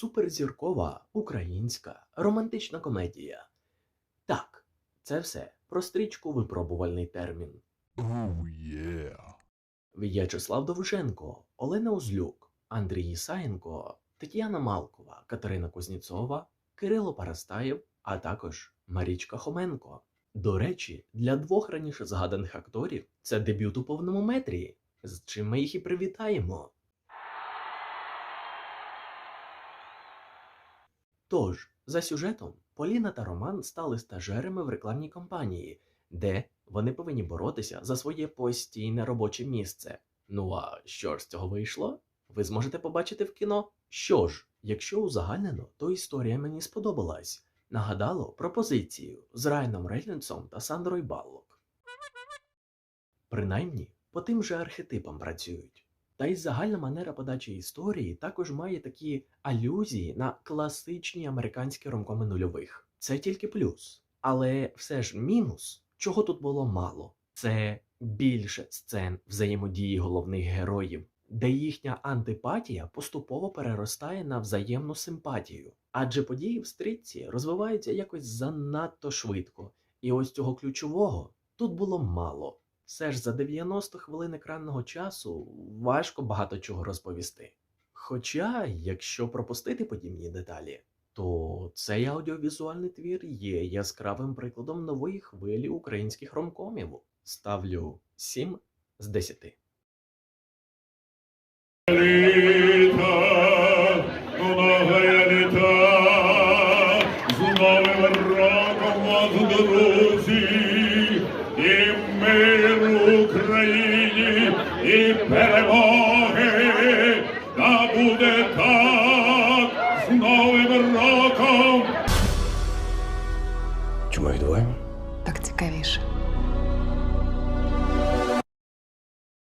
суперзіркова українська романтична комедія. Так, це все про стрічку випробувальний термін. Oh yeah. В'ячеслав Довженко, Олена Узлюк, Андрій Ісаєнко, Тетяна Малкова, Катерина Кузніцова, Кирило Парастаєв, а також Марічка Хоменко. До речі, для двох раніше згаданих акторів це дебют у повному метрі, з чим ми їх і привітаємо. Тож, за сюжетом, Поліна та Роман стали стажерами в рекламній кампанії, де вони повинні боротися за своє постійне робоче місце. Ну а що ж з цього вийшло? Ви зможете побачити в кіно. Що ж, якщо узагальнено, то історія мені сподобалась. Нагадало пропозицію з Райаном Рейнольдсом та Сандрою Баллок. Принаймні, по тим же архетипам працюють. Та й загальна манера подачі історії також має такі алюзії на класичні американські ромкоми нульових. Це тільки плюс. Але все ж мінус, чого тут було мало, це більше сцен взаємодії головних героїв, де їхня антипатія поступово переростає на взаємну симпатію. Адже події в стрітці розвиваються якось занадто швидко, і ось цього ключового тут було мало. Все ж за 90 хвилин екранного часу важко багато чого розповісти. Хоча, якщо пропустити подібні деталі, то цей аудіовізуальний твір є яскравим прикладом нової хвилі українських ромкомів. Ставлю 7 з 10. літа, многое літа, з новим роком вас, друзі, Україні, і перемоги, та буде так, з новим роком. Чому їх двоє? Так цікавіше.